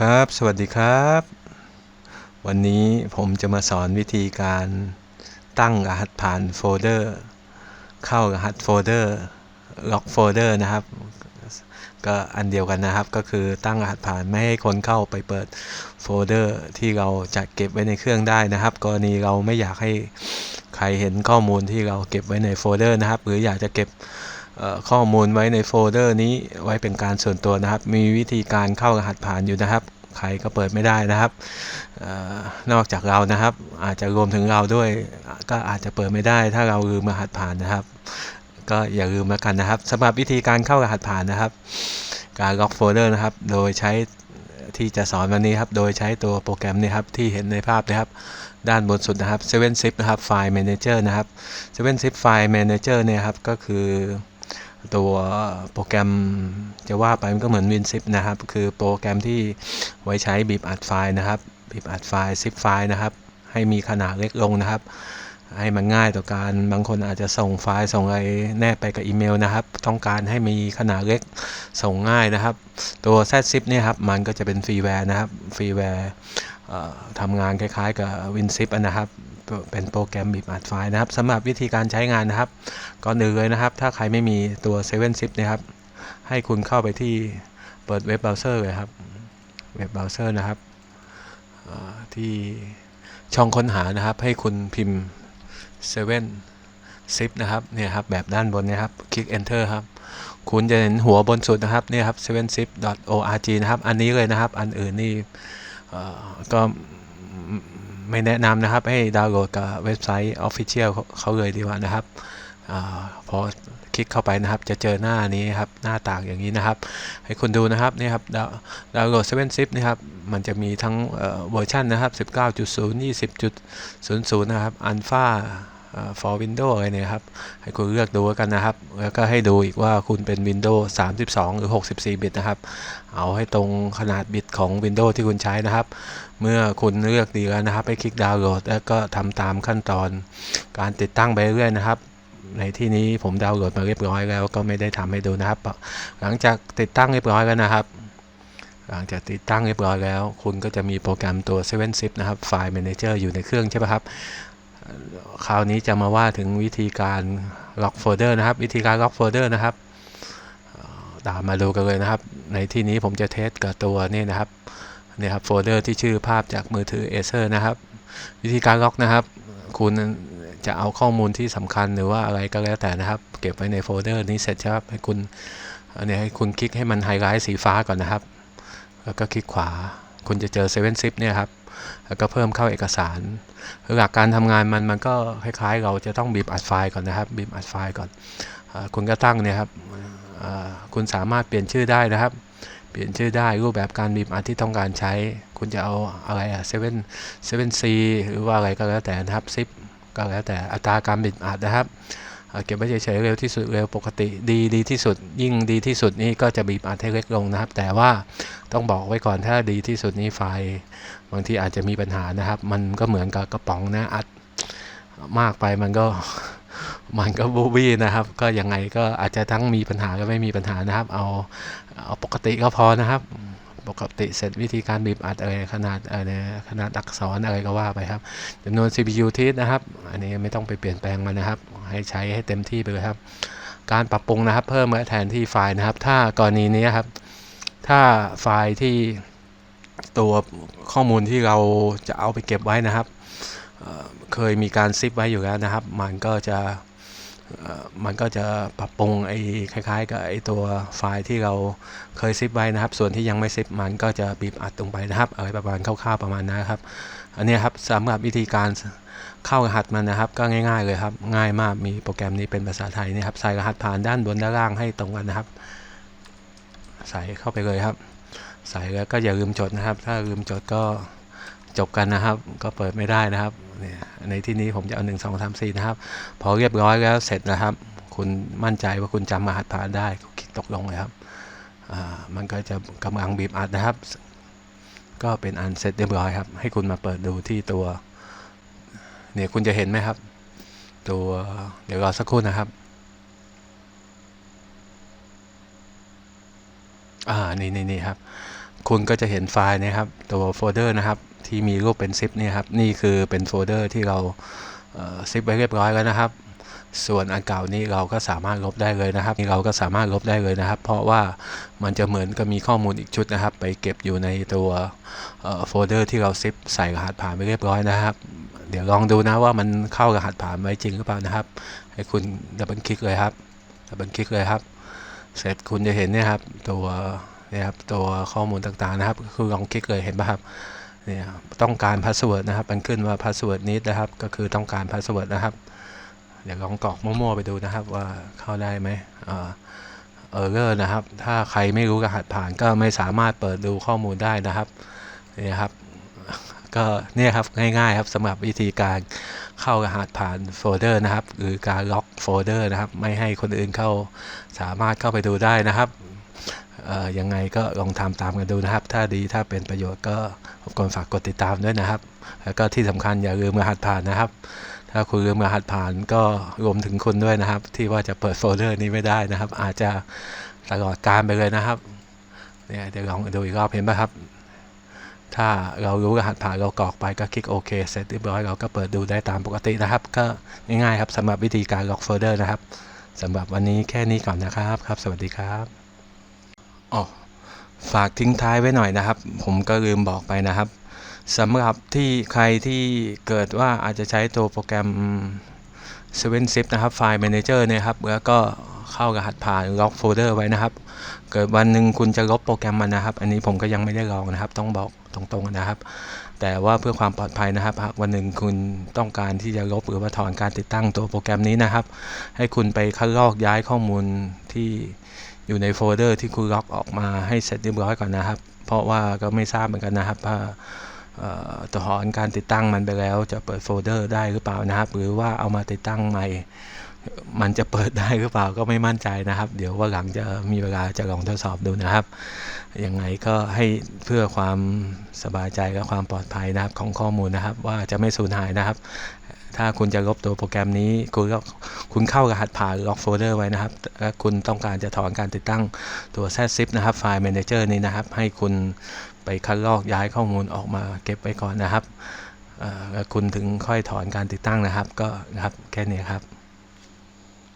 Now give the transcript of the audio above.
ครับ สวัสดีครับ วันนี้ผมจะมาสอนวิธีการตั้งรหัสผ่านโฟลเดอร์ เข้ารหัสโฟลเดอร์ล็อกโฟลเดอร์นะครับ ก็อันเดียวกันนะครับ ก็คือตั้งรหัสผ่านไม่ให้คนเข้าไปเปิดโฟลเดอร์ที่เราจะเก็บไว้ในเครื่องได้นะครับ กรณีเราไม่อยากให้ใครเห็นข้อมูลที่เราเก็บไว้ในโฟลเดอร์นะครับ หรืออยากจะเก็บ ข้อมูลไว้ในโฟลเดอร์นี้ไว้เป็นการส่วนตัวนะครับ มีวิธีการเข้ารหัสผ่านอยู่นะครับ ใครก็เปิดไม่ได้นะครับออนอกจากเรานะครับ อาจจะรวมถึงเราด้วย ก็อาจจะเปิดไม่ได้ ถ้าเราลืมรหัสผ่านนะครับ ก็อย่าลืมแล้วกันนะครับสำหรับวิธีการเข้ารหัสผ่านนะครับ การล็อกโฟลเดอร์นะครับ โดยใช้ที่จะสอนวันนี้ครับ โดยใช้ตัวโปรแกรมนี้ครับ ที่เห็นในภาพนะครับ ด้านบนสุดนะครับ7 zip นะครับ File Manager นะครับ7 zip File Manager เนี่ยครับ ก็คือ ตัวโปรแกรมจะว่าไปมันก็เหมือน WinZip นะครับ คือโปรแกรมที่ไว้ใช้บีบอัดไฟล์นะครับ บีบอัดไฟล์ zip ไฟล์นะครับ ให้มีขนาดเล็กลงนะครับ ให้มันง่ายต่อการบางคนอาจจะส่งไฟล์ส่งอะไรแนบไปกับอีเมลนะครับ ต้องการให้มีขนาดเล็กส่งง่ายนะครับ ตัว ZZip เนี่ยครับ มันก็จะเป็นฟรีแวร์นะครับ ฟรีแวร์ทำงานคล้ายๆกับ WinZip นะครับ เป็นโปรแกรมบีบอัดไฟล์นะครับสำหรับวิธีการใช้งานนะครับก่อนอื่นเลยนะครับ ถ้าใครไม่มีตัว 7 zip นะครับ ให้คุณเข้าไปที่เปิดเว็บเบราว์เซอร์เลยครับเว็บเบราว์เซอร์นะครับที่ช่องค้นหานะครับ ให้คุณพิมพ์ 7 zip นะครับเนี่ยครับแบบด้านบนนะครับ คลิก enter ครับคุณจะเห็นหัวบนสุดนะครับเนี่ยครับ 7zip.org นะครับ อันนี้เลยนะครับ อันอื่นนี่ก็ ไม่แนะนำนะครับ ให้ดาวน์โหลดกับเว็บไซต์ Official เขาเลยดีกว่านะครับอพอคลิกเข้าไปนะครับ จะเจอหน้านี้ครับ หน้าต่างอย่างนี้นะครับ ให้คุณดูนะครับนี่ครับดาวน์โหลด7 zip นะครับ มันจะมีทั้งเวอร์ชันนะครับ 19.0 20.00 นะครับอัลฟา for Windows อะไรเนี่ยครับให้คุณเลือกดูกันนะครับ แล้วก็ให้ดูอีกว่าคุณเป็น Windows 32 หรือ 64 บิตนะครับ เอาให้ตรงขนาดบิตของ Windows ที่คุณใช้นะครับ เมื่อคุณเลือกดีแล้วนะครับ ให้คลิกดาวน์โหลด แล้วก็ทำตามขั้นตอน การติดตั้งไปเรื่อยนะครับในที่นี้ผมดาวน์โหลดมาเรียบร้อยแล้วก็ไม่ได้ทำให้ดูนะครับ หลังจากติดตั้งเรียบร้อยแล้วนะครับ หลังจากติดตั้งเรียบร้อยแล้ว คุณก็จะมีโปรแกรมตัว7 zip นะครับ File Manager อยู่ในเครื่องใช่ไหมครับ คราวนี้จะมาว่าถึงวิธีการล็อกโฟลเดอร์นะครับ วิธีการล็อกโฟลเดอร์นะครับตามมาดูกันเลยนะครับ ในที่นี้ผมจะเทสกับตัวนี่นะครับนี่ครับโฟลเดอร์ที่ชื่อภาพจากมือถือ Acer นะครับ วิธีการล็อกนะครับ คุณจะเอาข้อมูลที่สำคัญหรือว่าอะไรก็แล้วแต่นะครับ เก็บไว้ในโฟลเดอร์นี้เสร็จครับให้คุณอันนี้ให้คุณคลิกให้มันไฮไลท์สีฟ้าก่อนนะครับ แล้วก็คลิกขวา คุณจะเจอ7 zip เนี่ยครับ แล้วก็เพิ่มเข้าเอกสาร หลักการทำงานมันมันก็คล้ายๆ เราจะต้องบีบอัดไฟล์ก่อนนะครับบีบอัดไฟล์ก่อนอคุณก็ตั้งเนี่ยครับคุณสามารถเปลี่ยนชื่อได้นะครับ เปลี่ยนชื่อได้รูปแบบการบีบอัดที่ต้องการใช้ คุณจะเอาอะไรอะเซเว่นเซเว่นซีหรือว่าอะไรก็แล้วแต่นะครับซิปก็แล้วแต่อัตราการบีบอัดนะครับ เก็บไว้เฉยๆเร็วที่สุดเร็วปกติดีดีที่สุด ยิ่งดีที่สุดนี่ก็จะบีบอัดให้เล็กลงนะครับ แต่ว่าต้องบอกไว้ก่อนถ้าดีที่สุดนี่ไฟบางทีอาจจะมีปัญหานะครับ มันก็เหมือนกับกระป๋องนะอัดมากไปมันก็มันก็บูบี้นะครับ ก็ยังไงก็อาจจะทั้งมีปัญหาก็ไม่มีปัญหานะครับ เอาเอาปกติก็พอนะครับ ปกติเสร็จวิธีการบีบอัดอะไรขนาดอะไรขนาดอักษรอะไรก็ว่าไปครับจำนวน CPU ทิศนะครับ อันนี้ไม่ต้องไปเปลี่ยนแปลงมันนะครับ ให้ใช้ให้เต็มที่ไปเลยครับ การปรับปรุงนะครับ เพิ่มมาแทนที่ไฟล์นะครับ ถ้ากรณีนี้ครับ ถ้าไฟล์ที่ตัวข้อมูลที่เราจะเอาไปเก็บไว้นะครับ เคยมีการซิปไว้อยู่แล้วนะครับ มันก็จะ มันก็จะปรับปรุงไอ้คล้ายๆ กับไอ้ตัวไฟล์ที่เราเคยซิปไว้นะครับ ส่วนที่ยังไม่ซิปมันก็จะบีบอัดลงไปนะครับอะไรประมาณคร่าวๆประมาณนะครับ อันนี้ครับสำหรับวิธีการเข้ารหัสมันนะครับ ก็ง่าย ๆเลยครับ ง่ายมากมีโปรแกรมนี้เป็นภาษาไทยนี่ครับใส่รหัสผ่านด้านบนด้านล่างให้ตรงกันนะครับ ใส่เข้าไปเลยครับ ใส่แล้วก็อย่าลืมจดนะครับ ถ้าลืมจดก็จบกันนะครับ ก็เปิดไม่ได้นะครับ เนี่ยในที่นี้ผมจะเอาหนึ่งสองสามสี่นะครับ พอเรียบร้อยแล้วเสร็จนะครับ คุณมั่นใจว่าคุณจำรหัสผ่านได้คลิกตกลงเลยครับมันก็จะกำลังบีบอัดนะครับ ก็เป็นอันเสร็จเรียบร้อยครับ ให้คุณมาเปิดดูที่ตัวเนี่ยคุณจะเห็นไหมครับ ตัวเดี๋ยวรอสักครู่นะครับอ่านี่นี่นี่ครับ คุณก็จะเห็นไฟล์นะครับ ตัวโฟลเดอร์นะครับ ที่มีรูปเป็นซิปนี่ครับนี่คือเป็นโฟลเดอร์ที่เราซิปไว้เรียบร้อยแล้วนะครับ ส่วนอันเก่านี้เราก็สามารถลบได้เลยนะครับนี่เราก็สามารถลบได้เลยนะครับ เพราะว่ามันจะเหมือนกับมีข้อมูลอีกชุดนะครับ ไปเก็บอยู่ในตัวโฟลเดอร์ที่เราซิปใส่รหัสผ่านไปเรียบร้อยนะครับ เดี๋ยวลองดูนะว่ามันเข้ารหัสผ่านไว้จริงหรือเปล่านะครับ ให้คุณดับเบิลคลิกเลยครับดับเบิลคลิกเลยครับ เสร็จคุณจะเห็นเนี่ยครับตัวนี่ยครับตัวข้อมูลต่างๆนะครับ คือลองคลิกเลยเห็นป่ะครับ เนี่ยต้องการพาสเวิร์ดนะครับ มันขึ้นว่าพาสเวิร์ดนี้นะครับ ก็คือต้องการพาสเวิร์ดนะครับ เดี๋ยวลองกรอกมั่วๆไปดูนะครับว่าเข้าได้ไหมเออร์เรอร์นะครับ ถ้าใครไม่รู้รหัสผ่านก็ไม่สามารถเปิดดูข้อมูลได้นะครับนี่ครับ ก็เนี่ยครับง่ายๆครับสำหรับวิธีการเข้ารหัสผ่านโฟลเดอร์นะครับ หรือการล็อกโฟลเดอร์นะครับ ไม่ให้คนอื่นเข้าสามารถเข้าไปดูได้นะครับ ยังไงก็ลองทำตามกันดูนะครับ ถ้าดีถ้าเป็นประโยชน์ก็รบกวนฝากกดติดตามด้วยนะครับ แล้วก็ที่สำคัญอย่าลืมรหัสผ่านนะครับ ถ้าคุณลืมรหัสผ่านก็รวมถึงคุณด้วยนะครับ ที่ว่าจะเปิดโฟลเดอร์นี้ไม่ได้นะครับ อาจจะตลอดการไปเลยนะครับเนี่ยเดี๋ยวลองดูอีกรอบเห็นไหมครับ ถ้าเรารู้รหัสผ่านเรากรอกไปก็คลิกโอเคเสร็จเรียบร้อยเราก็เปิดดูได้ตามปกตินะครับ ก็ง่ายๆครับสำหรับวิธีการล็อกโฟลเดอร์นะครับสำหรับวันนี้แค่นี้ก่อนนะครับครับ สวัสดีครับ อ๋อฝากทิ้งท้ายไว้หน่อยนะครับ ผมก็ลืมบอกไปนะครับสำหรับที่ใครที่เกิดว่าอาจจะใช้ตัวโปรแกรม 7 zip นะครับไฟล์ Manager นะครับ แล้วก็เข้ารหัสผ่านล็อกโฟลเดอร์ไว้นะครับ เกิดวันหนึ่งคุณจะลบโปรแกรมมันนะครับ อันนี้ผมก็ยังไม่ได้ลองนะครับ ต้องบอกตรงๆนะครับ แต่ว่าเพื่อความปลอดภัยนะครับหากวันหนึ่งคุณต้องการที่จะลบหรือว่าถอนการติดตั้งตัวโปรแกรมนี้นะครับ ให้คุณไปคัดลอกย้ายข้อมูลที่อยู่ในโฟลเดอร์ที่คุณล็อกออกมาให้เสร็จเรียบร้อยก่อนนะครับ เพราะว่าก็ไม่ทราบเหมือนกันนะครับว่าถอนการติดตั้งมันไปแล้วจะเปิดโฟลเดอร์ได้หรือเปล่านะครับ หรือว่าเอามาติดตั้งใหม่ มันจะเปิดได้หรือเปล่าก็ไม่มั่นใจนะครับ เดี๋ยวว่าหลังจะมีเวลาจะลองทดสอบดูนะครับ ยังไงก็ให้เพื่อความสบายใจและความปลอดภัยนะครับของข้อมูลนะครับ ว่าจะไม่สูญหายนะครับ ถ้าคุณจะลบตัวโปรแกรมนี้ คุณก็คุณเข้ารหัสผ่านล็อกโฟลเดอร์ไว้นะครับและคุณต้องการจะถอนการติดตั้งตัว ZIP นะครับไฟล์ Manager นี้นะครับ ให้คุณไปคัดลอกย้ายข้อมูลออกมาเก็บไว้ก่อนนะครับคุณถึงค่อยถอนการติดตั้งนะครับ ก็นะครับแค่นี้ครับ